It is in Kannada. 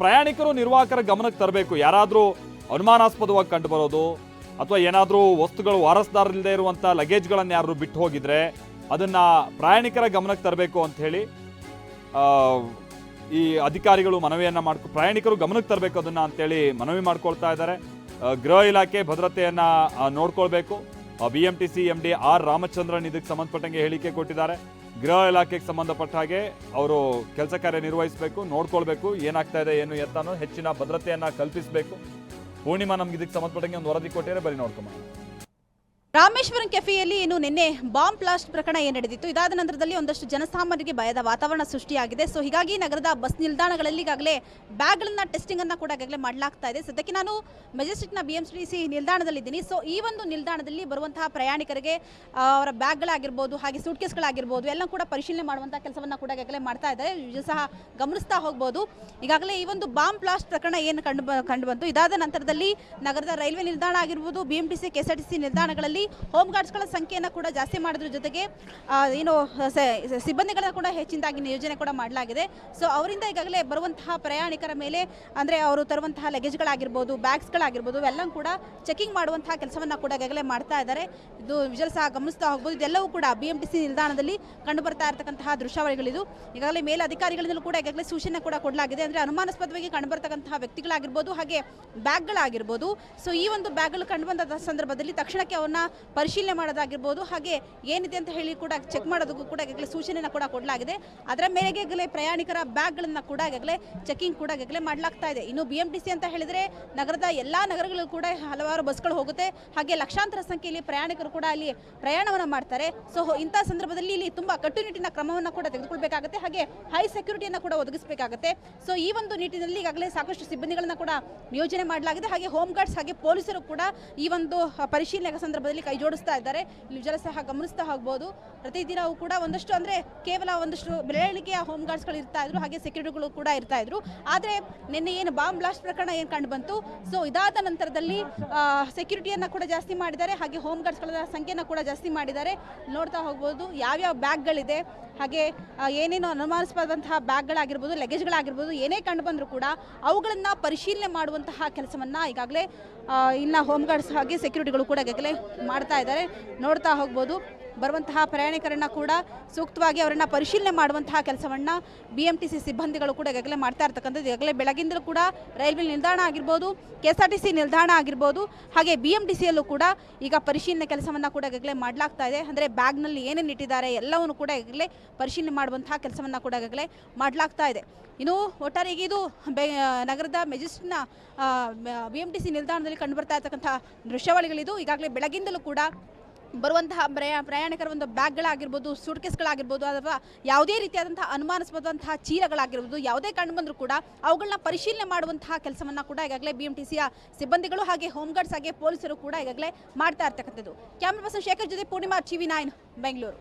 ಪ್ರಯಾಣಿಕರು ನಿರ್ವಾಹಕರ ಗಮನಕ್ಕೆ ತರಬೇಕು. ಯಾರಾದರೂ ಅನುಮಾನಾಸ್ಪದವಾಗಿ ಕಂಡು ಬರೋದು ಅಥವಾ ಏನಾದರೂ ವಸ್ತುಗಳು ವಾರಸ್ದಾರರಿಲ್ಲದೆ ಇರುವಂಥ ಲಗೇಜ್ಗಳನ್ನು ಯಾರು ಬಿಟ್ಟು ಹೋಗಿದ್ರೆ ಅದನ್ನು ಪ್ರಯಾಣಿಕರ ಗಮನಕ್ಕೆ ತರಬೇಕು ಆ, ಈ ಅಧಿಕಾರಿಗಳು ಮನವಿಯನ್ನು ಮಾಡ್ಕೊ ಪ್ರಯಾಣಿಕರು ಗಮನಕ್ಕೆ ತರಬೇಕು ಅದನ್ನು ಅಂತೇಳಿ ಮನವಿ ಮಾಡ್ಕೊಳ್ತಾ ಇದ್ದಾರೆ. ಗೃಹ ಇಲಾಖೆ ಭದ್ರತೆಯನ್ನು ನೋಡ್ಕೊಳ್ಬೇಕು. B M T C M D R Ramachandran ಇದಕ್ಕೆ ಸಂಬಂಧಪಟ್ಟಂಗೆ ಹೇಳಿಕೆ ಕೊಟ್ಟಿದ್ದಾರೆ. ಗೃಹ ಇಲಾಖೆಗೆ ಸಂಬಂಧಪಟ್ಟ ಹಾಗೆ ಅವರು ಕೆಲಸ ಕಾರ್ಯ ನಿರ್ವಹಿಸಬೇಕು, ನೋಡ್ಕೊಳ್ಬೇಕು, ಏನಾಗ್ತಾ ಇದೆ, ಏನು ಎತ್ತಾನೋ ಹೆಚ್ಚಿನ ಭದ್ರತೆಯನ್ನು ಕಲ್ಪಿಸಬೇಕು. ಪೂರ್ಣಿಮಾ ನಮ್ಗೆ ಇದಕ್ಕೆ ಸಂಬಂಧಪಟ್ಟಂಗೆ ಒಂದು ವರದಿ ಕೊಟ್ಟಿದ್ರೆ ಬರೀ ನೋಡ್ಕೊಂಬ ರಾಮೇಶ್ವರಂ ಕೆಫೆಯಲ್ಲಿ ಏನು ನಿನ್ನೆ ಬಾಂಬ್ ಬ್ಲಾಸ್ಟ್ ಪ್ರಕರಣ ಏನು ನಡೆದಿತ್ತು. ಇದಾದ ನಂತರದಲ್ಲಿ ಒಂದಷ್ಟು ಜನಸಾಮಾನ್ಯರಿಗೆ ಭಯದ ವಾತಾವರಣ ಸೃಷ್ಟಿಯಾಗಿದೆ. ಸೊ ಹೀಗಾಗಿ ನಗರದ ಬಸ್ ನಿಲ್ದಾಣಗಳಲ್ಲಿ ಈಗಾಗಲೇ ಬ್ಯಾಗ್ಗಳನ್ನ ಟೆಸ್ಟಿಂಗ್ ಅನ್ನ ಕೂಡ ಈಗಾಗಲೇ ಮಾಡಲಾಗ್ತಾ ಇದೆ. ಸದ್ಯಕ್ಕೆ ನಾನು ಮೆಜೆಸ್ಟಿಕ್ನ ಬಿ ಎಂ ಸಿ ನಿಲ್ದಾಣದಲ್ಲಿದ್ದೀನಿ. ಸೊ ಈ ಒಂದು ನಿಲ್ದಾಣದಲ್ಲಿ ಬರುವಂತಹ ಪ್ರಯಾಣಿಕರಿಗೆ ಅವರ ಬ್ಯಾಗ್ಗಳಾಗಿರ್ಬೋದು, ಹಾಗೆ ಸೂಟ್ಕೇಸ್ಗಳಾಗಿರ್ಬೋದು ಎಲ್ಲ ಕೂಡ ಪರಿಶೀಲನೆ ಮಾಡುವಂತಹ ಕೆಲಸವನ್ನು ಕೂಡ ಈಗಾಗಲೇ ಮಾಡ್ತಾ ಇದ್ದಾರೆ. ಇದು ಸಹ ಗಮನಿಸ್ತಾ ಹೋಗ್ಬೋದು. ಈಗಾಗಲೇ ಈ ಒಂದು ಬಾಂಬ್ ಬ್ಲಾಸ್ಟ್ ಪ್ರಕರಣ ಏನು ಕಂಡು ಕಂಡು ಬಂತು? ಇದಾದ ನಂತರದಲ್ಲಿ ನಗರದ ರೈಲ್ವೆ ನಿಲ್ದಾಣ ಆಗಿರ್ಬೋದು B M T C K S R T C ನಿಲ್ದಾಣಗಳಲ್ಲಿ ಹೋಮ್ ಗಾರ್ಡ್ಸ್ಗಳ ಸಂಖ್ಯೆಯನ್ನು ಕೂಡ ಜಾಸ್ತಿ ಮಾಡೋದ್ರ ಜೊತೆಗೆ ಏನು ಸಿಬ್ಬಂದಿಗಳನ್ನ ಕೂಡ ಹೆಚ್ಚಿನದಾಗಿ ನಿಯೋಜನೆ ಕೂಡ ಮಾಡಲಾಗಿದೆ. ಸೊ ಅವರಿಂದ ಈಗಾಗಲೇ ಬರುವಂತಹ ಪ್ರಯಾಣಿಕರ ಮೇಲೆ, ಅಂದರೆ ಅವರು ತರುವಂತಹ ಲಗೇಜ್ಗಳಾಗಿರ್ಬೋದು ಬ್ಯಾಗ್ಸ್ಗಳಾಗಿರ್ಬೋದು ಎಲ್ಲ ಕೂಡ ಚೆಕಿಂಗ್ ಮಾಡುವಂತಹ ಕೆಲಸವನ್ನು ಕೂಡ ಈಗಾಗಲೇ ಮಾಡ್ತಾ ಇದ್ದಾರೆ. ಇದು ವಿಜಲ್ ಸಹ ಗಮನಿಸ್ತಾ ಹೋಗ್ಬೋದು. ಇದೆಲ್ಲವೂ ಕೂಡ ಬಿ ಎಂ ಟಿ ಸಿ ನಿಲ್ದಾಣದಲ್ಲಿ ಕಂಡು ಬರ್ತಾ ಇರತಕ್ಕಂತಹ ದೃಶ್ಯಾವಳಿಗಳಿದು. ಈಗಾಗಲೇ ಮೇಲಧಿಕಾರಿಗಳಿಂದಲೂ ಕೂಡ ಈಗಾಗಲೇ ಸೂಚನೆ ಕೂಡ ಕೊಡಲಾಗಿದೆ. ಅಂದರೆ ಅನುಮಾನಾಸ್ಪದವಾಗಿ ಕಂಡು ಬರ್ತಕ್ಕಂತಹ ವ್ಯಕ್ತಿಗಳಾಗಿರ್ಬೋದು, ಹಾಗೆ ಬ್ಯಾಗ್ಗಳಾಗಿರ್ಬೋದು ಸೊ ಈ ಒಂದು ಬ್ಯಾಗ್ಗಳು ಕಂಡು ಬಂದ ಸಂದರ್ಭದಲ್ಲಿ ತಕ್ಷಣಕ್ಕೆ ಅವನ್ನ ಪರಿಶೀಲನೆ ಮಾಡೋದಾಗಿರ್ಬೋದು, ಹಾಗೆ ಏನಿದೆ ಅಂತ ಹೇಳಿ ಕೂಡ ಚೆಕ್ ಮಾಡೋದಕ್ಕೂ ಕೂಡ ಈಗಾಗಲೇ ಸೂಚನೆಯನ್ನು ಕೂಡ ಕೊಡಲಾಗಿದೆ. ಅದರ ಮೇರೆಗೆ ಈಗಲೇ ಪ್ರಯಾಣಿಕರ ಬ್ಯಾಗ್ಗಳನ್ನು ಕೂಡ ಈಗಾಗಲೇ ಚೆಕಿಂಗ್ ಕೂಡ ಈಗಾಗಲೇ ಮಾಡಲಾಗ್ತಾ ಇದೆ. ಇನ್ನು ಬಿ ಅಂತ ಹೇಳಿದರೆ ನಗರದ ಎಲ್ಲಾ ನಗರಗಳು ಕೂಡ ಹಲವಾರು ಬಸ್ಗಳು ಹೋಗುತ್ತೆ. ಹಾಗೆ ಲಕ್ಷಾಂತರ ಸಂಖ್ಯೆಯಲ್ಲಿ ಪ್ರಯಾಣಿಕರು ಕೂಡ ಅಲ್ಲಿ ಪ್ರಯಾಣವನ್ನು ಮಾಡ್ತಾರೆ. ಸೊ ಇಂಥ ಸಂದರ್ಭದಲ್ಲಿ ಇಲ್ಲಿ ತುಂಬಾ ಕಟ್ಟುನಿಟ್ಟಿನ ಕ್ರಮವನ್ನು ಕೂಡ ತೆಗೆದುಕೊಳ್ಬೇಕಾಗುತ್ತೆ. ಹಾಗೆ ಹೈ ಸೆಕ್ಯೂರಿಟಿಯನ್ನು ಕೂಡ ಒದಗಿಸಬೇಕಾಗುತ್ತೆ. ಸೊ ಈ ಒಂದು ನಿಟ್ಟಿನಲ್ಲಿ ಈಗಾಗಲೇ ಸಾಕಷ್ಟು ಸಿಬ್ಬಂದಿಗಳನ್ನು ಕೂಡ ನಿಯೋಜನೆ ಮಾಡಲಾಗಿದೆ. ಹಾಗೆ ಹೋಮ್ ಗಾರ್ಡ್ಸ್ ಹಾಗೆ ಪೊಲೀಸರು ಕೂಡ ಈ ಒಂದು ಪರಿಶೀಲನೆ ಸಂದರ್ಭದಲ್ಲಿ ಕೈ ಜೋಡಿಸ್ತಾ ಇದ್ದಾರೆ. ಜನ ಸಹ ಗಮನಿಸ್ತಾ ಹೋಗ್ಬೋದು. ಪ್ರತಿದಿನವೂ ಕೂಡ ಒಂದಷ್ಟು ಅಂದರೆ ಕೇವಲ ಒಂದಷ್ಟು ಬೆಳವಣಿಗೆಯ ಹೋಮ್ ಗಾರ್ಡ್ಸ್ಗಳು ಇರ್ತಾ ಇದ್ರು, ಹಾಗೆ ಸೆಕ್ಯೂರಿಟಿಗಳು ಕೂಡ ಇರ್ತಾ ಇದ್ರು. ಆದರೆ ನಿನ್ನೆ ಏನು ಬಾಂಬ್ ಬ್ಲಾಸ್ಟ್ ಪ್ರಕರಣ ಏನು ಕಂಡು ಬಂತು? ಸೊ ಇದಾದ ನಂತರದಲ್ಲಿ ಸೆಕ್ಯೂರಿಟಿಯನ್ನು ಕೂಡ ಜಾಸ್ತಿ ಮಾಡಿದ್ದಾರೆ, ಹಾಗೆ ಹೋಮ್ ಗಾರ್ಡ್ಸ್ಗಳ ಸಂಖ್ಯೆಯನ್ನು ಕೂಡ ಜಾಸ್ತಿ ಮಾಡಿದ್ದಾರೆ. ನೋಡ್ತಾ ಹೋಗ್ಬೋದು, ಯಾವ್ಯಾವ ಬ್ಯಾಗ್ಗಳಿದೆ ಹಾಗೆ ಏನೇನೋ ಅನುಮಾನಿಸಬಾದಂತಹ ಬ್ಯಾಗ್ಗಳಾಗಿರ್ಬೋದು, ಲಗೇಜ್ಗಳಾಗಿರ್ಬೋದು, ಏನೇ ಕಂಡು ಬಂದರೂ ಕೂಡ ಅವುಗಳನ್ನು ಪರಿಶೀಲನೆ ಮಾಡುವಂತಹ ಕೆಲಸವನ್ನು ಈಗಾಗಲೇ ಇನ್ನು ಹೋಮ್ ಗಾರ್ಡ್ಸ್ ಹಾಗೆ ಸೆಕ್ಯೂರಿಟಿಗಳು ಕೂಡ ಈಗಾಗಲೇ ಮಾಡ್ತಾ ಇದ್ದಾರೆ. ನೋಡ್ತಾ ಹೋಗ್ಬೋದು. ಬರುವಂತಹ ಪ್ರಯಾಣಿಕರನ್ನು ಕೂಡ ಸೂಕ್ತವಾಗಿ ಅವರನ್ನ ಪರಿಶೀಲನೆ ಮಾಡುವಂತಹ ಕೆಲಸವನ್ನು ಬಿ ಎಂ ಟಿ ಸಿ ಸಿಬ್ಬಂದಿಗಳು ಕೂಡ ಈಗಾಗಲೇ ಮಾಡ್ತಾ ಇರ್ತಕ್ಕಂಥದ್ದು. ಈಗಾಗಲೇ ಬೆಳಗಿಂದಲೂ ಕೂಡ ರೈಲ್ವೆ ನಿಲ್ದಾಣ ಆಗಿರ್ಬೋದು K S R T C ನಿಲ್ದಾಣ ಆಗಿರ್ಬೋದು, ಹಾಗೆ ಬಿ ಎಂ ಟಿ ಸಿಯಲ್ಲೂ ಕೂಡ ಈಗ ಪರಿಶೀಲನೆ ಕೆಲಸವನ್ನು ಕೂಡ ಈಗಾಗಲೇ ಮಾಡಲಾಗ್ತಾ ಇದೆ. ಅಂದರೆ ಬ್ಯಾಗ್ನಲ್ಲಿ ಏನೇನು ಇಟ್ಟಿದ್ದಾರೆ ಎಲ್ಲವನ್ನು ಕೂಡ ಈಗಾಗಲೇ ಪರಿಶೀಲನೆ ಮಾಡುವಂತಹ ಕೆಲಸವನ್ನು ಕೂಡ ಈಗಾಗಲೇ ಮಾಡಲಾಗ್ತಾ ಇದೆ. ಇನ್ನು ಒಟ್ಟಾರೆ ಈಗ ಇದು ಬೆ, ನಗರದ ಮೆಜೆಸ್ಟಿಕ್ನ ಬಿ ಎಂ ಟಿ ಸಿ ನಿಲ್ದಾಣದಲ್ಲಿ ಕಂಡುಬರ್ತಾ ಇರ್ತಕ್ಕಂಥ ದೃಶ್ಯಾವಳಿಗಳಿದು ಈಗಾಗಲೇ ಬೆಳಗಿಂದಲೂ ಕೂಡ ಬರುವಂತಹ ಪ್ರಯಾ, ಪ್ರಯಾಣಿಕರ ಒಂದು ಬ್ಯಾಗ್ಗಳಾಗಿರ್ಬೋದು, ಸೂಟ್ಕೇಸ್ಗಳಾಗಿರ್ಬೋದು, ಅಥವಾ ಯಾವುದೇ ರೀತಿಯಾದಂತಹ ಅನುಮಾನಿಸಬಹುದಂತಹ ಚೀಲಗಳಾಗಿರ್ಬೋದು, ಯಾವುದೇ ಕಂಡು ಬಂದರೂ ಕೂಡ ಅವುಗಳನ್ನ ಪರಿಶೀಲನೆ ಮಾಡುವಂತಹ ಕೆಲಸವನ್ನ ಕೂಡ ಈಗಾಗಲೇ ಬಿ ಎಂ ಟಿ ಸಿಯ ಸಿಬ್ಬಂದಿಗಳು ಹಾಗೆ ಹೋಮ್ ಗಾರ್ಡ್ಸ್ ಹಾಗೆ ಪೊಲೀಸರು ಕೂಡ ಈಗಾಗಲೇ ಮಾಡ್ತಾ ಇರ್ತಕ್ಕಂಥದ್ದು. ಕ್ಯಾಮ್ರಾ ಪರ್ಸನ್ ಶೇಖರ್ ಜೊತೆ ಪೂರ್ಣಿಮಾ ಟಿವಿ ನೈನ್, ಬೆಂಗಳೂರು.